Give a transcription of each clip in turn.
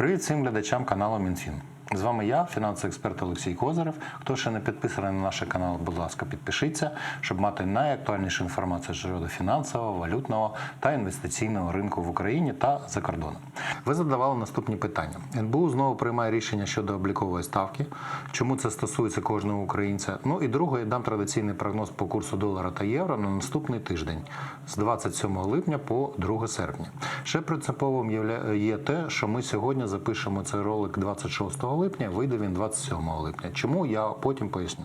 Привіт всім глядачам каналу Мінфін. З вами я, фінансовий експерт Олексій Козирев. Хто ще не підписаний на наш канал, будь ласка, підпишіться, щоб мати найактуальнішу інформацію щодо фінансового, валютного та інвестиційного ринку в Україні та за кордоном. Ви задавали наступні питання. НБУ знову приймає рішення щодо облікової ставки. Чому це стосується кожного українця? Ну і друге, я дам традиційний прогноз по курсу долара та євро на наступний тиждень з 27 липня по 2 серпня. Ще принциповим є те, що ми сьогодні запишемо цей ролик 26 липня, вийде він 27 липня. Чому я потім поясню.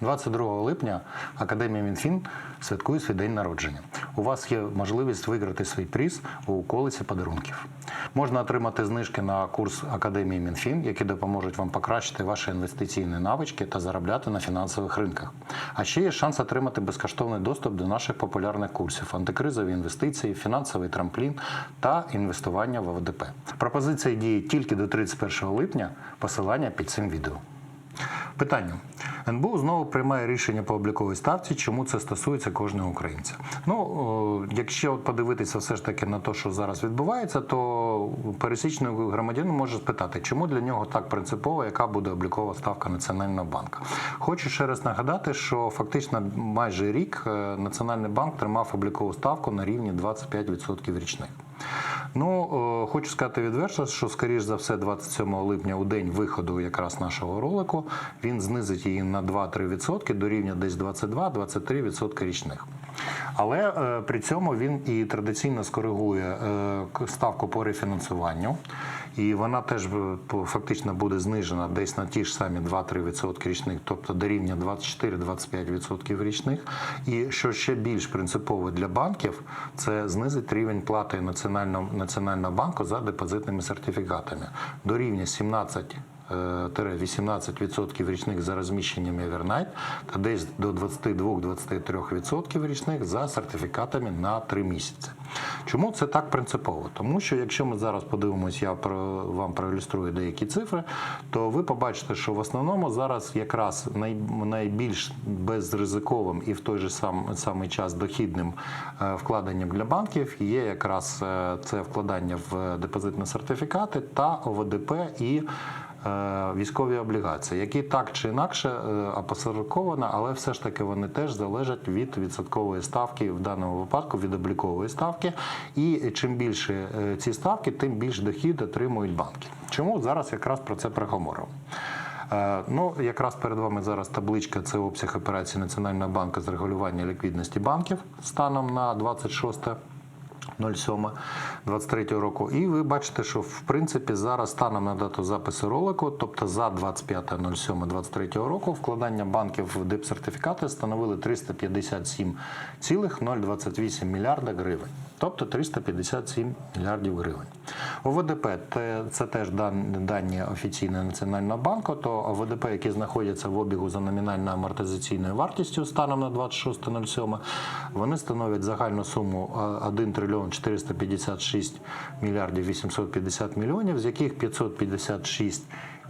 22 липня Академія Мінфін святкує свій день народження. У вас є можливість виграти свій приз у колесі подарунків. Можна отримати знижки на курс Академії Мінфін, які допоможуть вам покращити ваші інвестиційні навички та заробляти на фінансових ринках. А ще є шанс отримати безкоштовний доступ до наших популярних курсів: антикризові інвестиції, фінансовий трамплін та інвестування в ОВДП. Пропозиції діють тільки до 31 липня. Посилання під цим відео. Питання. НБУ знову приймає рішення по обліковій ставці, чому це стосується кожного українця. Ну, якщо подивитися все ж таки на те, що зараз відбувається, то пересічний громадянин може спитати, чому для нього так принципово, яка буде облікова ставка Національного банку. Хочу ще раз нагадати, що фактично майже рік е, Національний банк тримав облікову ставку на рівні 25% річних. Ну, е, хочу сказати відверто, що скоріш за все, 27 липня, у день виходу якраз нашого ролику, він знизить її на 2-3% до рівня десь 22-23% річних. Але е, при цьому він і традиційно скоригує е, ставку по рефінансуванню, і вона теж е, фактично буде знижена десь на ті ж самі 2-3% річних, тобто до рівня 24-25% річних. І що ще більш принципово для банків, це знизить рівень плати Національного, банку за депозитними сертифікатами до рівня 17 е, 18% річних за розміщенням Evernight та десь до 22-23% річних за сертифікатами на 3 місяці. Чому це так принципово? Тому що якщо ми зараз подивимося, я про вам проілюструю деякі цифри, то ви побачите, що в основному зараз якраз най, найбільш безризиковим і в той же сам, самий час дохідним е, вкладенням для банків є якраз е, це вкладання в депозитні сертифікати та ОВДП і е, військові облігації, які так чи інакше е, опосередковано, але все ж таки вони теж залежать від відсоткової ставки, в даному випадку від облікової ставки. І чим більше е, ці ставки, тим більш дохід отримують банки. Чому зараз якраз про це проговоримо? Е, Ну, якраз перед вами зараз табличка це обсяг операцій Національного банку з регулювання ліквідності банків станом на 26 07.23 року. І ви бачите, що в принципі зараз станом на дату запису ролику, тобто за 25.07.23 року, вкладання банків в дипсертифікати становили 357,028 мільярда гривень. Тобто 357 мільярдів гривень. ОВДП це теж дані офіційного національного банку. То ОВДП, які знаходяться в обігу за номінальною амортизаційною вартістю станом на 26.07, вони становлять загальну суму 1 трильйон 456 мільярдів 850 мільйонів, з яких 556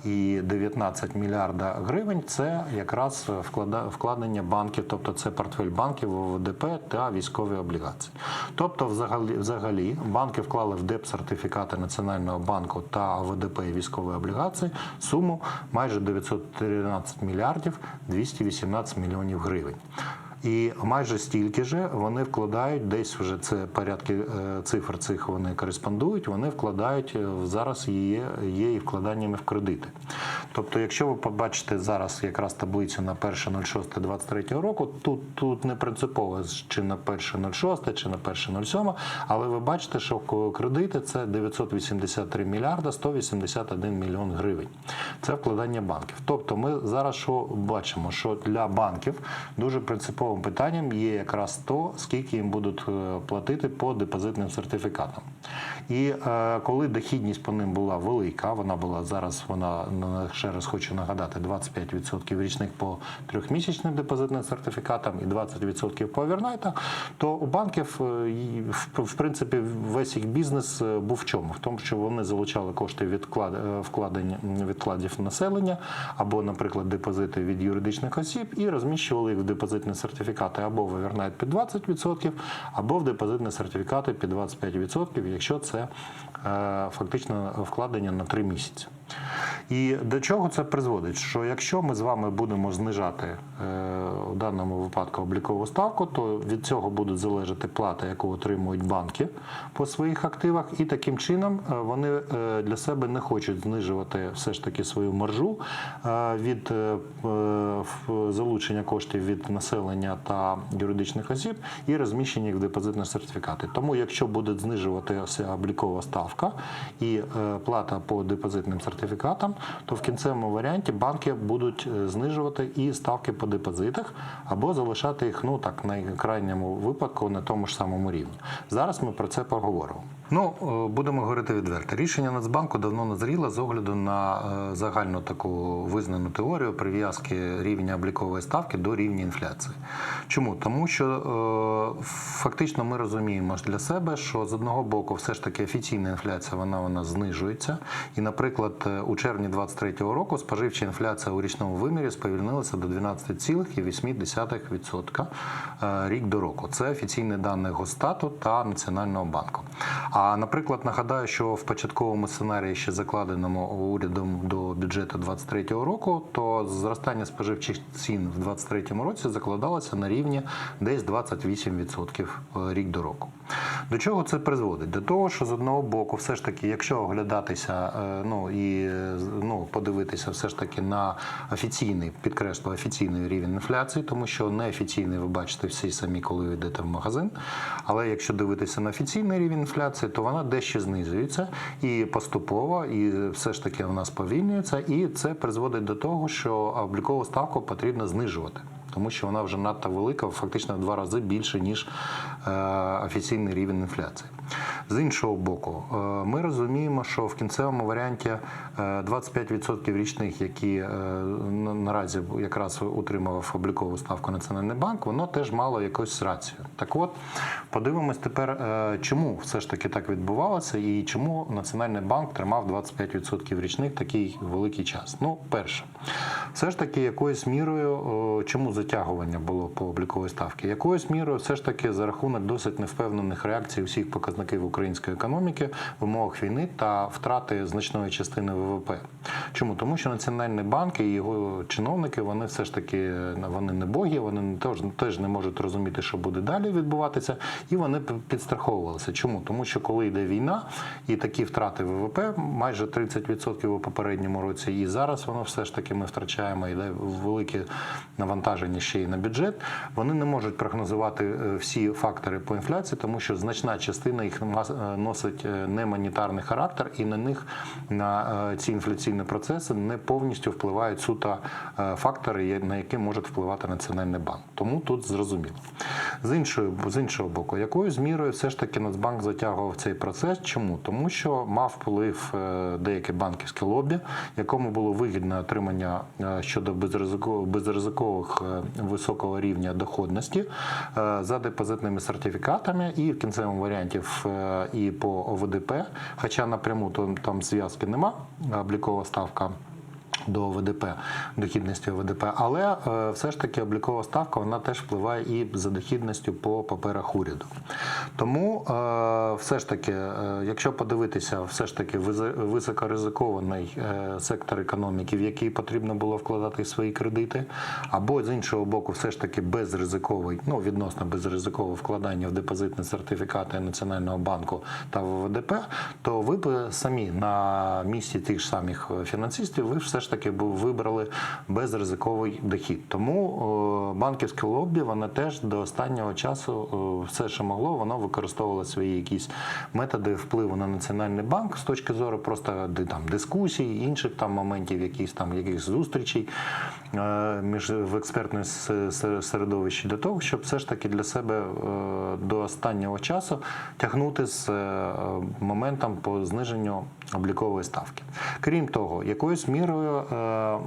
і 19 мільярда гривень це якраз вкладення банків, тобто це портфель банків в ОВДП та військові облігації. Тобто, взагалі, взагалі банки вклали в ДЕП сертифікати Національного банку та ОВДП і військові облігації суму майже 913 мільярдів 218 мільйонів гривень. І майже стільки же вони вкладають десь вже це порядки е, цифр цих вони кореспондують. Вони вкладають е, зараз є, є і вкладаннями в кредити. Тобто, якщо ви побачите зараз якраз таблицю на 1.06.23 року, тут, тут не принципово чи на 1.06, чи на 1.07, але ви бачите, що кредити це 983 мільярда 181 мільйон гривень. Це вкладання банків. Тобто, ми зараз що бачимо, що для банків дуже принциповим питанням є якраз то, скільки їм будуть е, платити по депозитним сертифікатам. І е, коли дохідність по ним була велика, вона була зараз, вона на- ще раз хочу нагадати, 25% річних по трьохмісячним депозитним сертифікатам і 20% по овернайтам, то у банків е, в, в принципі весь їх бізнес е, був в чому? В тому, що вони залучали кошти від е, вкладень відкладів населення або, наприклад, депозити від юридичних осіб і розміщували їх в депозитні сертифікати або в овернайт під 20%, або в депозитні сертифікати під 25%, якщо це це е, фактично вкладення на три місяці. І до чого це призводить? Що якщо ми з вами будемо знижати е, у даному випадку облікову ставку, то від цього буде залежати плата, яку отримують банки по своїх активах, і таким чином е, вони е, для себе не хочуть знижувати все ж таки свою маржу е, від е, е, залучення коштів від населення та юридичних осіб і розміщення їх в депозитні сертифікати. Тому, якщо буде знижуватися облікова ставка і е, плата по депозитним сертифікатам, то в кінцевому варіанті банки будуть е, знижувати і ставки по депозитах або залишати їх ну так на крайньому випадку на тому ж самому рівні. Зараз ми про це поговоримо. Ну е, будемо говорити відверто. Рішення Нацбанку давно назріло з огляду на е, загальну таку визнану теорію прив'язки рівня облікової ставки до рівня інфляції. Чому? Тому що е, фактично ми розуміємо для себе, що з одного боку, все ж таки офіційна інфляція вона вона знижується. І, наприклад, у червні 2023 року споживча інфляція у річному вимірі сповільнилася до 12,8% е, рік до року. Це офіційні дані Госстату та Національного банку. А наприклад, нагадаю, що в початковому сценарії, ще закладеному урядом до бюджету 2023 року, то зростання споживчих цін в 2023 році закладалося на рівні десь 28% рік до року. До чого це призводить? До того, що з одного боку, все ж таки, якщо оглядатися, е, ну і е, ну подивитися, все ж таки на офіційний, підкреслю, офіційний рівень інфляції, тому що неофіційний ви бачите всі самі, коли ви йдете в магазин. Але якщо дивитися на офіційний рівень інфляції, то вона дещо знизується і поступово, і все ж таки вона сповільнюється, і це призводить до того, що облікову ставку потрібно знижувати. Тому що вона вже надто велика, фактично в два рази більше, ніж е, офіційний рівень інфляції. З іншого боку, е, ми розуміємо, що в кінцевому варіанті е, 25% річних, які е, наразі якраз утримував облікову ставку Національний банк, воно теж мало якусь рацію. Так от, подивимось тепер, е, чому все ж таки так відбувалося, і чому Національний банк тримав 25% річних такий великий час. Ну, перше, все ж таки якоюсь мірою, чому затягування було по обліковій ставці? Якоюсь мірою, все ж таки за рахунок досить невпевнених реакцій усіх показників української економіки в умовах війни та втрати значної частини ВВП. Чому? Тому що Національний банк і його чиновники вони все ж таки вони не боги, вони теж, теж не можуть розуміти, що буде далі відбуватися, і вони підстраховувалися. Чому? Тому що коли йде війна і такі втрати ВВП, майже 30% у попередньому році, і зараз воно все ж таки ми втрачаємо йде велике навантаження ще й на бюджет. Вони не можуть прогнозувати е, всі фактори по інфляції, тому що значна частина їх носить е, не монетарний характер, і на них на е, ці інфляційні процеси не повністю впливають суто е, фактори, на які може впливати Національний банк. Тому тут зрозуміло. З іншої з іншого боку, якою з мірою все ж таки Нацбанк затягував цей процес? Чому? Тому що мав вплив е, деяке банківське лобі, якому було вигідне отримання е, щодо безризикових, е, високого рівня доходності е, за депозитними сертифікатами, і в кінцевому варіанті в, е, і по ОВДП, хоча напряму то там зв'язки нема, облікова ставка до ОВДП, дохідності ОВДП, але е, все ж таки облікова ставка вона теж впливає і за дохідністю по паперах уряду. Тому е, все ж таки, е, якщо подивитися, все ж таки високоризикований сектор економіки, в який потрібно було вкладати свої кредити, або з іншого боку, все ж таки безризиковий, ну відносно безризикове вкладання в депозитні сертифікати Національного банку та в ОВДП, то ви б самі на місці тих ж самих фінансистів, ви все ж таки б вибрали безризиковий дохід. Тому банківське лобі воно теж до останнього часу все, що могло, воно використовувало свої якісь методи впливу на національний банк з точки зору просто там дискусій, інших там моментів, якісь там якихось зустрічей е, між в с- середовищі для того, щоб все ж таки для себе е, до останнього часу тягнути з е, моментом по зниженню облікової ставки. Крім того, якоюсь мірою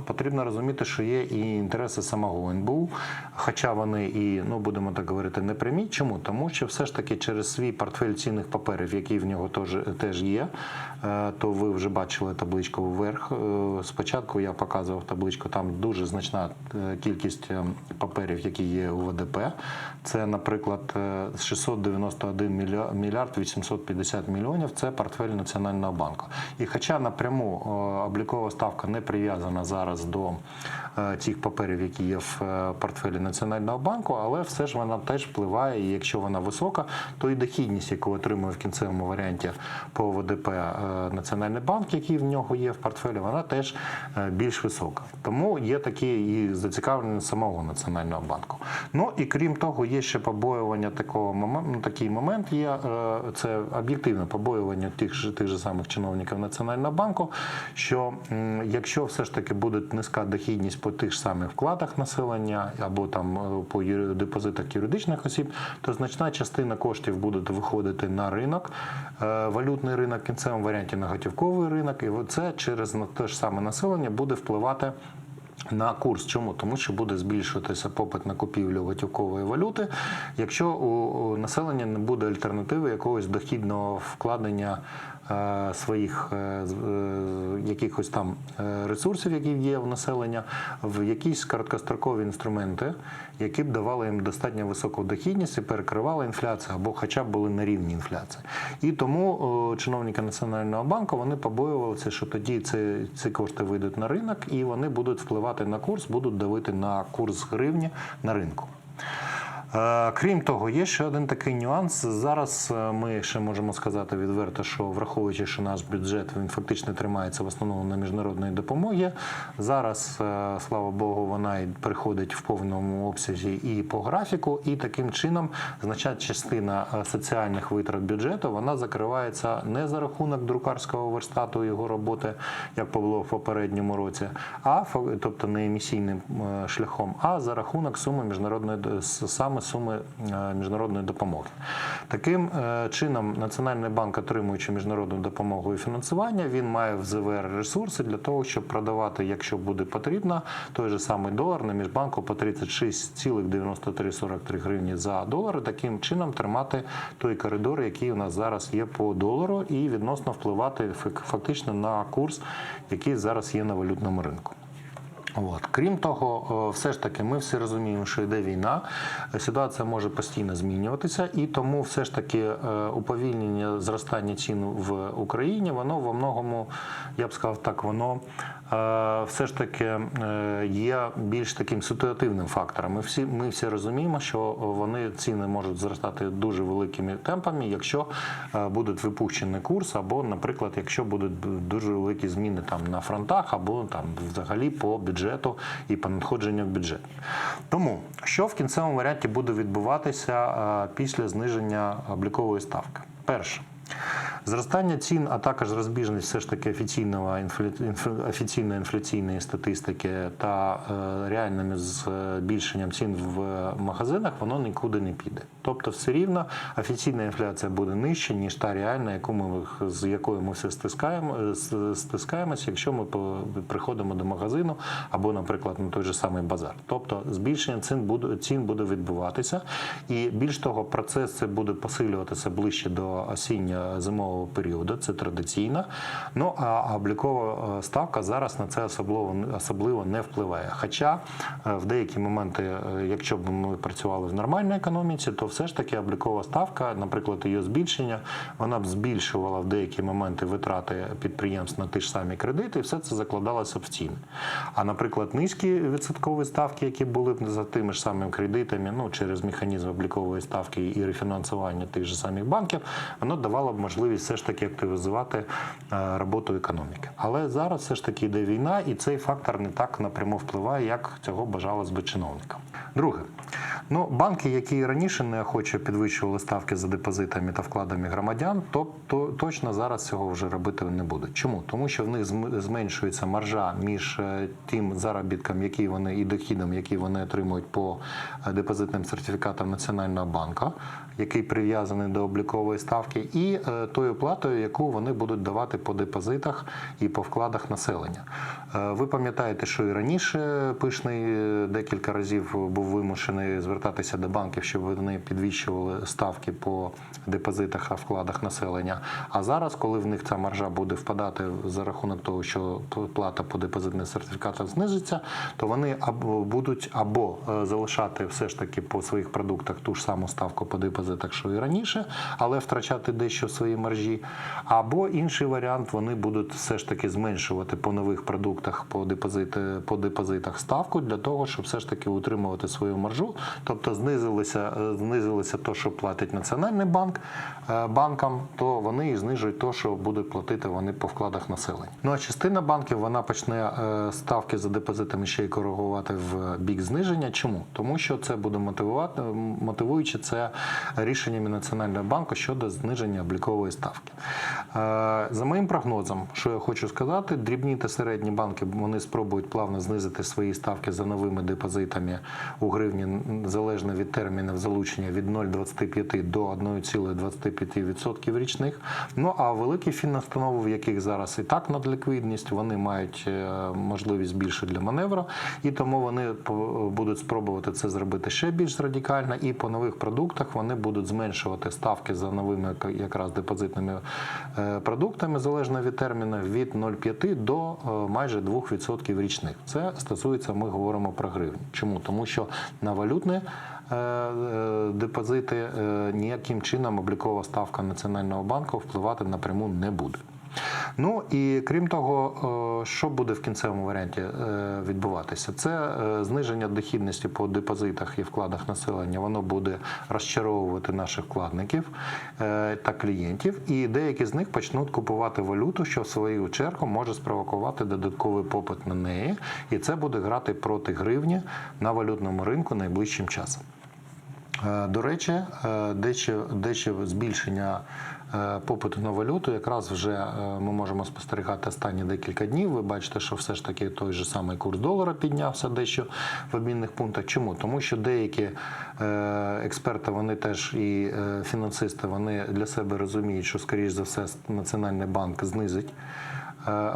потрібно розуміти, що є і інтереси самого НБУ, хоча вони і, ну будемо так говорити, не прямі. Чому? Тому що все ж таки через свій портфель цінних паперів, який в нього теж, теж є, е, то ви вже бачили табличку вверх. Е, Спочатку я показував табличку, там дуже значна е, кількість е, паперів, які є у ВДП. Це, наприклад, е, 691 мілья- мільярд 850 мільйонів. Це портфель Національного банку. І хоча напряму е, облікова ставка не прив'язана зараз до е, тих паперів, які є в е, портфелі Національного банку, але все ж вона теж впливає. І якщо вона висока, то і дохідність, яку отримує в кінцевому варіанті по ВДП е, Національний банк, який в нього є в портфелі, вона теж е, більш висока. Тому є такі і зацікавлення самого Національного банку. Ну і крім того, є ще побоювання такого моменту. Ну, такий момент є. е, Це об'єктивне побоювання тих же тих же самих чиновників Національного банку. Що якщо все ж таки буде низька дохідність по тих ж самих вкладах населення або там е, по депозитах юридичних осіб, то значна частина коштів буде виходити на ринок, валютний ринок, в кінцевому варіанті на готівковий ринок, і це через те ж саме населення буде впливати. На курс чому? Тому що буде збільшуватися попит на купівлю готівкової валюти, якщо у населення не буде альтернативи якогось дохідного вкладення своїх е, е, якихось там е, ресурсів, які є у населення, в якісь короткострокові інструменти, які б давали їм достатньо високу дохідність і перекривали інфляцію або хоча б були на рівні інфляції. І тому чиновники Національного банку вони побоювалися, що тоді ці, ці кошти вийдуть на ринок і вони будуть впливати на курс, будуть давити на курс гривні на ринку. Е, Крім того, є ще один такий нюанс. Зараз е, ми ще можемо сказати відверто, що враховуючи, що наш бюджет він фактично тримається в основному на міжнародної допомоги. Зараз, е, слава Богу, вона і приходить в повному обсязі і по графіку, і таким чином значна частина соціальних витрат бюджету вона закривається не за рахунок друкарського верстату його роботи, як було в попередньому році, а тобто не емісійним шляхом, а за рахунок суми міжнародної д- суми е, міжнародної допомоги. Таким е, чином, Національний банк, отримуючи міжнародну допомогу і фінансування, він має в ЗВР ресурси для того, щоб продавати, якщо буде потрібно, той же самий долар на міжбанку по 36,9343 гривні за долар. Таким чином тримати той коридор, який у нас зараз є по долару, і відносно впливати фактично на курс, який зараз є на валютному ринку. От. Крім того, все ж таки, ми всі розуміємо, що йде війна, ситуація може постійно змінюватися, і тому все ж таки е, уповільнення зростання цін в Україні, воно во многому, я б сказав так, воно е, все ж таки е, є більш таким ситуативним фактором. Ми всі, ми всі розуміємо, що вони ціни можуть зростати дуже великими темпами, якщо е, буде випущений курс, або, наприклад, якщо будуть дуже великі зміни там на фронтах, або там взагалі по бюджету і по надходженню в бюджет. Тому що в кінцевому варіанті буде відбуватися е, після зниження облікової ставки? Перше. Зростання цін, а також розбіжність все ж таки офіційного офіційної інфляційної статистики та е, реальним збільшенням цін в магазинах, воно нікуди не піде. Тобто, все рівно офіційна інфляція буде нижча, ніж та реальна, яку ми з якою ми все стискаємо, е, стискаємося, якщо ми приходимо до магазину або, наприклад, на той же самий базар. Тобто збільшення цін буде цін буде відбуватися, і більш того, процес це буде посилюватися ближче до осінньо-зимового періоду. Це традиційно. Ну а облікова е, ставка зараз на це особливо особливо не впливає. Хоча е, в деякі моменти, якщо б ми працювали в нормальній економіці, то все ж таки облікова ставка, наприклад, її збільшення, вона б збільшувала в деякі моменти витрати підприємств на ті ж самі кредити, і все це закладалося в ціни. А наприклад, низькі відсоткові ставки, які були б за тими ж самими кредитами, ну через механізм облікової ставки і рефінансування тих же самих банків, воно давало б можливість все ж таки активізувати е, роботу економіки. Але зараз все ж таки йде війна, і цей фактор не так напряму впливає, як цього бажалось би чиновникам. Друге, ну банки, які раніше неохоче підвищували ставки за депозитами та вкладами громадян, то, то точно зараз цього вже робити не будуть. Чому? Тому що в них зменшується маржа між е, тим заробітком, який вони і дохідом, який вони отримують по е, депозитним сертифікатам Національного банку, який прив'язаний до облікової ставки, і е, тою платою, яку вони будуть давати по депозитах і по вкладах населення. Е, Ви пам'ятаєте, що і раніше пишний е, декілька разів був вимушений звертатися до банків, щоб вони підвищували ставки по депозитах та вкладах населення. А зараз, коли в них ця маржа буде впадати за рахунок того, що плата по депозитним сертифікатам знизиться, то вони або будуть або залишати все ж таки по своїх продуктах ту ж саму ставку по депозитах, що і раніше, але втрачати дещо свої маржі. Або інший варіант, вони будуть все ж таки зменшувати по нових продуктах по депозити по депозитах ставку для того, щоб все ж таки утримувати свою маржу. Тобто знизилися, е, знизилися то, що платить Національний банк е, банкам, то вони і знижують то, що будуть платити вони по вкладах населення. Ну а частина банків вона почне е, ставки за депозитами ще й коригувати в бік зниження. Чому? Тому що це буде мотивувати мотивуючи це рішеннями Національного банку щодо зниження облікової ставки. Е, За моїм прогнозом, що я хочу сказати, дрібні та середні банки вони спробують плавно знизити свої ставки за новими депозитами у гривні залежно від термінів залучення від 0,25 до 1,25% річних. Ну а великі фінустанови, в яких зараз і так надліквідність, вони мають е, можливість більше для маневру, і тому вони будуть спробувати це зробити ще більш радикально. І по нових продуктах вони будуть зменшувати ставки за новими якраз депозитними е, продуктами, залежно від терміну, від 0,5 до е, майже 2% річних. Це стосується, ми говоримо про гривні. Чому? Тому що на валютне е, депозити ніяким чином облікова ставка Національного банку впливати напряму не буде. Ну і крім того, е, що буде в кінцевому варіанті е, відбуватися? Це е, зниження дохідності по депозитах і вкладах населення. Воно буде розчаровувати наших вкладників та клієнтів, і деякі з них почнуть купувати валюту, що в свою чергу може спровокувати додатковий попит на неї, і це буде грати проти гривні на валютному ринку найближчим часом. До речі, дещо, збільшення попиту на валюту якраз вже е, ми можемо спостерігати останні декілька днів. Ви бачите, що все ж таки той же самий курс долара піднявся дещо в обмінних пунктах. Чому? Тому що деякі е, експерти, вони теж і е, фінансисти, вони для себе розуміють, що скоріш за все Національний банк знизить е,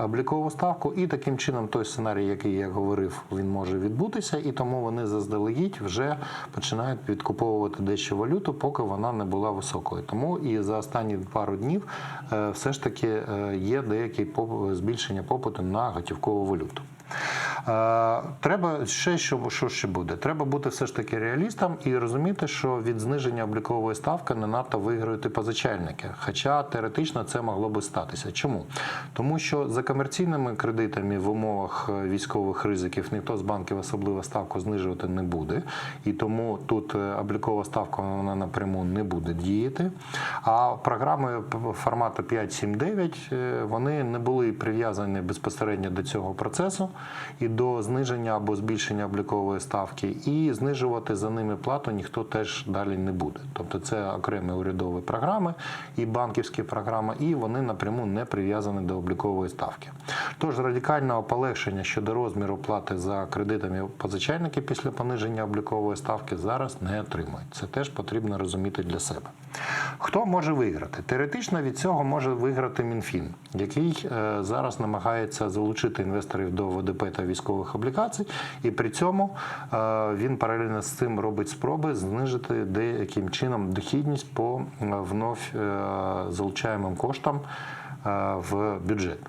облікову ставку, і таким чином той сценарій, який я говорив, він може відбутися, і тому вони заздалегідь вже починають відкуповувати дещо валюту, поки вона не була високою. Тому і за останні пару днів е, все ж таки е, є деяке збільшення попиту на готівкову валюту. Треба ще що, що ще буде? Треба бути все ж таки реалістом і розуміти, що від зниження облікової ставки не надто виграють і позичальники. Хоча теоретично це могло би статися. Чому? Тому що за комерційними кредитами в умовах е, військових ризиків ніхто з банків особливо ставку знижувати не буде, і тому тут е, облікова ставка вона напряму не буде діяти. А програми формату 5.7.9 е, вони не були прив'язані безпосередньо до цього процесу і до зниження або збільшення облікової ставки, і знижувати за ними плату ніхто теж далі не буде. Тобто це окремі урядові програми і банківські програми, і вони напряму не прив'язані до облікової ставки. Тож радикального полегшення щодо розміру плати за кредитами позичальники після пониження облікової ставки зараз не отримують. Це теж потрібно розуміти для себе. Хто може виграти? Теоретично від цього може виграти МінФін, який е, зараз намагається залучити інвесторів до ВДП та військових облігацій, і при цьому е, він паралельно з цим робить спроби знижити деяким чином дохідність по е, вновь залучаємим коштам в бюджет.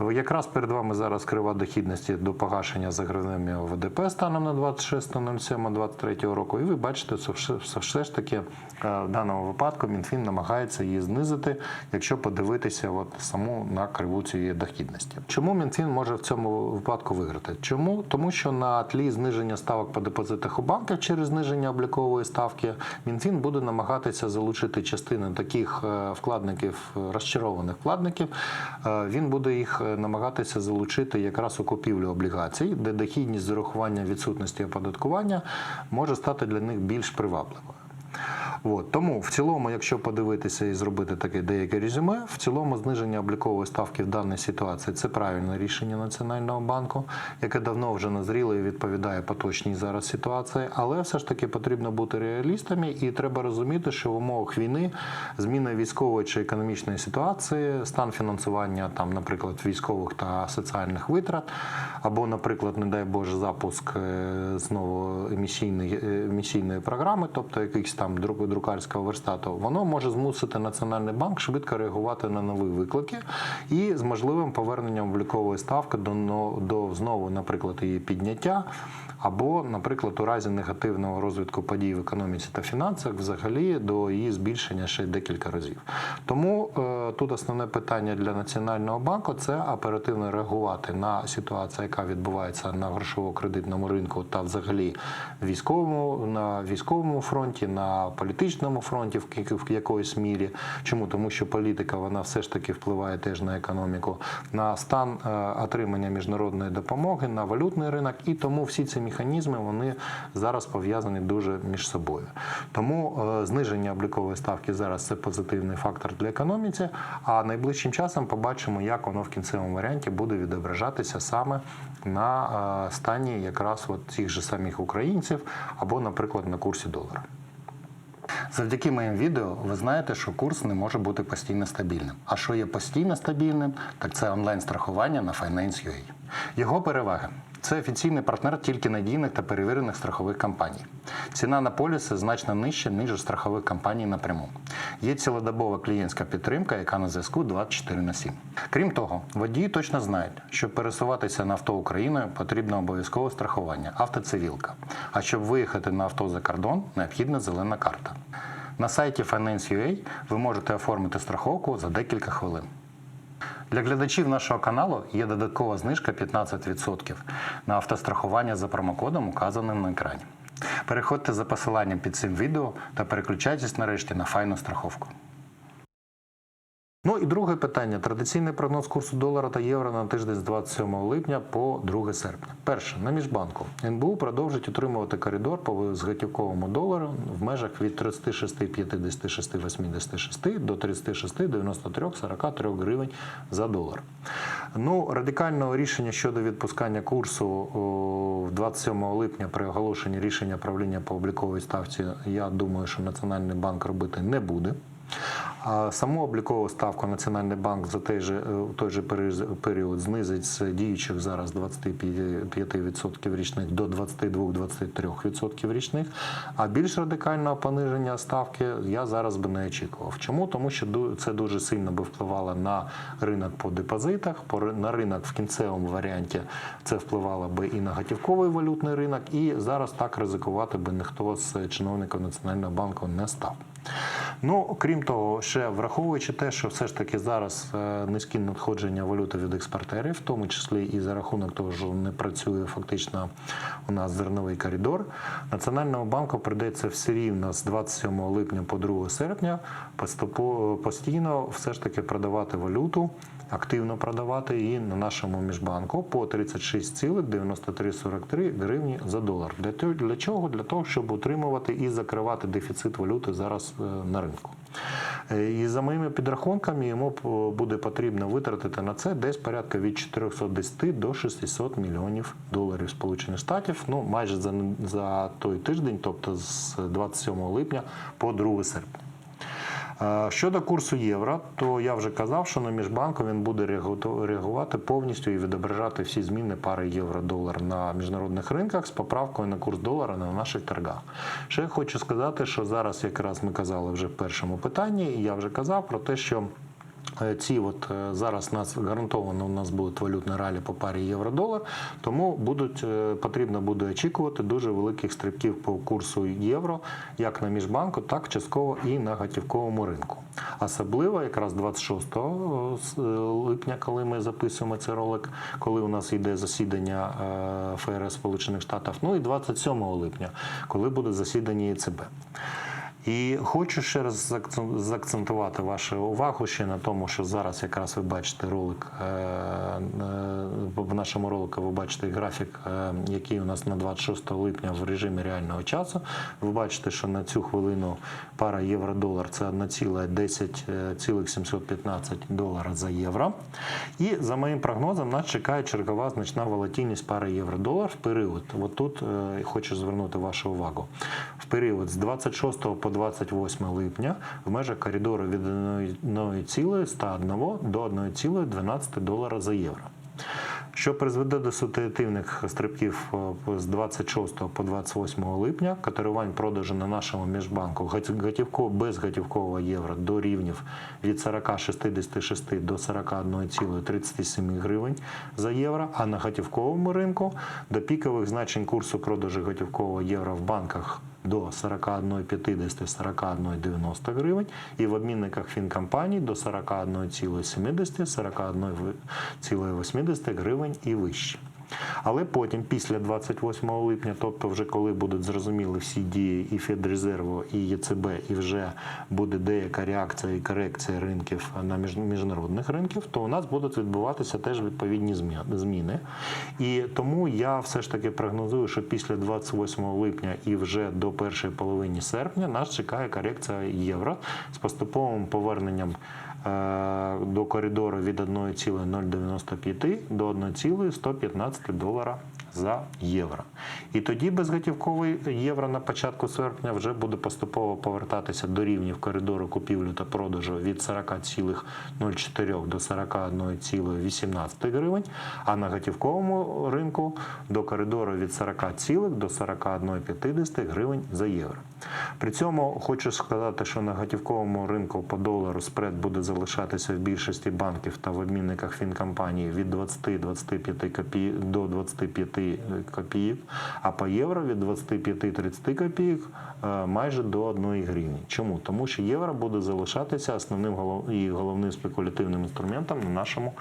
Якраз перед вами зараз крива дохідності до погашення за гривнями ВДП станом на 26.07.23 року. І ви бачите, що все, ж таки е, в даному випадку Мінфін намагається її знизити, якщо подивитися от саму на криву цієї дохідності. Чому Мінфін може в цьому випадку виграти? Чому? Тому що на тлі зниження ставок по депозитах у банках через зниження облікової ставки Мінфін буде намагатися залучити частину таких е, вкладників, розчарованих вкладників. Е, Він буде їх намагатися залучити якраз у купівлю облігацій, де дохідність з урахуванням відсутності оподаткування може стати для них більш привабливою. От. Тому в цілому, якщо подивитися і зробити таке деяке резюме, в цілому зниження облікової ставки в даній ситуації це правильне рішення Національного банку, яке давно вже назріло і відповідає поточній зараз ситуації. Але все ж таки потрібно бути реалістами, і треба розуміти, що в умовах війни зміна військової чи економічної ситуації, стан фінансування там, наприклад, військових та соціальних витрат, або, наприклад, не дай Боже, запуск е, знову емісійної, е, емісійної програми, тобто якихось там друк- друкарського верстату, воно може змусити Національний банк швидко реагувати на нові виклики і з можливим поверненням облікової ставки до, до знову, наприклад, її підняття. Або, наприклад, у разі негативного розвитку подій в економіці та фінансах, взагалі до її збільшення ще декілька разів. Тому е, тут основне питання для національного банку це оперативно реагувати на ситуацію, яка відбувається на грошово-кредитному ринку та взагалі військовому на військовому фронті, на політичному фронті в якоїсь мірі. Чому тому, що політика вона все ж таки впливає теж на економіку, на стан е, отримання міжнародної допомоги, на валютний ринок, і тому всі ці механізми вони зараз пов'язані дуже між собою. Тому е, зниження облікової ставки зараз це позитивний фактор для економіці. А найближчим часом побачимо, як воно в кінцевому варіанті буде відображатися саме на е, стані якраз от цих же самих українців або, наприклад, на курсі долара. Завдяки моїм відео ви знаєте, що курс не може бути постійно стабільним. А що є постійно стабільним, так це онлайн-страхування на Finance.ua. Його переваги. Це офіційний партнер тільки надійних та перевірених страхових компаній. Ціна на поліси значно нижча, ніж у страхових компаній напряму. Є цілодобова клієнтська підтримка, яка на зв'язку 24 на 7. Крім того, водії точно знають, щоб пересуватися на авто Україною, потрібно обов'язкове страхування автоцивілка. А щоб виїхати на авто за кордон, необхідна зелена карта. На сайті Finance.ua ви можете оформити страховку за декілька хвилин. Для глядачів нашого каналу є додаткова знижка 15% на автострахування за промокодом, указаним на екрані. Переходьте за посиланням під цим відео та переключайтесь нарешті на файну страховку. Ну і друге питання. Традиційний прогноз курсу долара та євро на тиждень з 27 липня по 2 серпня. Перше, на міжбанку. НБУ продовжить утримувати коридор по зготівковому долару в межах від 36, 56, 86 до 36, 93, 43 гривень за долар. Ну, радикального рішення щодо відпускання курсу о, 27 липня при оголошенні рішення правління по обліковій ставці, я думаю, що Національний банк робити не буде. А саму облікову ставку Національний банк за той же, е, той же період- знизить з діючих зараз 25% річних до 22-23% річних. А більш радикального пониження ставки я зараз би не очікував. Чому? Тому що це дуже сильно би впливало на ринок по депозитах, по на ринок в кінцевому варіанті це впливало би і на готівковий валютний ринок, і зараз так ризикувати би ніхто з чиновників Національного банку не став. Ну, крім того, ще враховуючи те, що все ж таки зараз е, низькі надходження валюти від експортерів, в тому числі і за рахунок того, що не працює фактично у нас зерновий коридор, Національному банку прийдеться все рівно з 27 липня по 2 серпня постійно все ж таки продавати валюту. Активно продавати її на нашому міжбанку по 36,9343 гривні за долар. Для того- для чого? Для того, щоб утримувати і закривати дефіцит валюти зараз е, на ринку. Е, І за моїми підрахунками йому буде потрібно витратити на це десь порядка від 410 до 600 мільйонів доларів Сполучених Штатів. Ну майже за, за той тиждень, тобто з 27 липня по 2 серпня. Е, Щодо курсу євро, то я вже казав, що на міжбанку він буде реагувати повністю і відображати всі зміни пари євро-долар на міжнародних ринках з поправкою на курс долара на наших торгах. Ще я хочу сказати, що зараз якраз ми казали вже в першому питанні, і я вже казав про те, що. Е, Ці от е, зараз нас гарантовано у нас будуть валютні ралі по парі євро-долар, тому будуть е, потрібно буде очікувати дуже великих стрибків по курсу євро, як на міжбанку, так частково і на готівковому ринку. Особливо якраз 26 е, липня, коли ми записуємо цей ролик, коли у нас йде засідання ФРС Сполучених Штатів, ну і 27 липня, коли буде засідання ЄЦБ. І хочу ще раз заакцентувати вашу увагу ще на тому, що зараз якраз ви бачите ролик е, е, в нашому ролику ви бачите графік, е, який у нас на 26 липня в режимі реального часу. Ви бачите, що на цю хвилину пара євро-долар це 1,10,715 долара за євро. І за моїм прогнозом, нас чекає чергова значна волатильність пари євро-долар в період. От тут хочу звернути вашу увагу. В період з 26 по 28 липня в межах коридору від 1,101 до 1,12 долара за євро. Що призведе до ситуативних стрибків е, з 26 по 28 липня, котирувань продажу на нашому міжбанку готі- готівко без готівкового євро до рівнів від 40,66 до 41,37 гривень за євро, а на готівковому ринку до пікових значень курсу продажу готівкового євро в банках до 41,50-41,90 гривень і в обмінниках фінкомпаній до 41,70-41,80 гривень і вище. Але потім, після 28 липня, тобто вже коли будуть зрозуміли всі дії і Федрезерву, і ЄЦБ, і вже буде деяка реакція і корекція ринків на міжнародних ринків, то у нас будуть відбуватися теж відповідні зміни. І тому я все ж таки прогнозую, що після 28 липня і вже до першої половини серпня нас чекає корекція євро з поступовим поверненням до коридору від 1,095 до 1,115 долара за євро. І тоді безготівковий євро на початку серпня вже буде поступово повертатися до рівнів коридору купівлі та продажу від 40,04 до 41,18 гривень, а на готівковому ринку до коридору від 40 до 41,50 гривень за євро. При цьому хочу сказати, що на готівковому ринку по долару спред буде залишатися в більшості банків та в обмінниках фінкомпаній від 20-25 копійок до 25 копійок, а по євро від 25-30 копійок е, майже до 1 гривні. Чому? Тому що євро буде залишатися основним і головним спекулятивним інструментом на нашому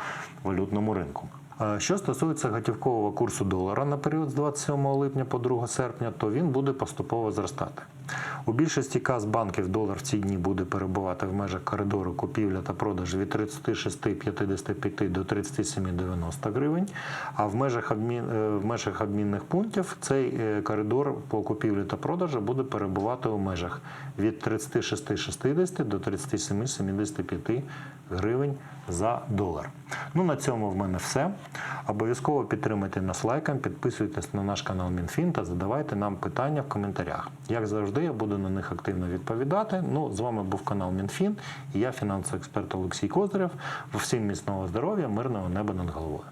валютному ринку. Е, Що стосується готівкового курсу долара на період з 27 липня по 2 серпня, то він буде поступово зростати. У більшості каз банків долар в ці дні буде перебувати в межах коридору купівля та продаж від 36,55 до 37,90 гривень, а в межах, обмін, е, в межах обмінних пунктів цей е, коридор по купівлі та продажу буде перебувати у межах від 36,60 до 37,75 гривень за долар. Ну на цьому в мене все. Обов'язково підтримайте нас лайком, підписуйтесь на наш канал Мінфін та задавайте нам питання в коментарях. Як завжди, я буду на них активно відповідати. Ну, з вами був канал Мінфін я фінансовий експерт Олексій Козирев. Всім міцного здоров'я, мирного неба над головою.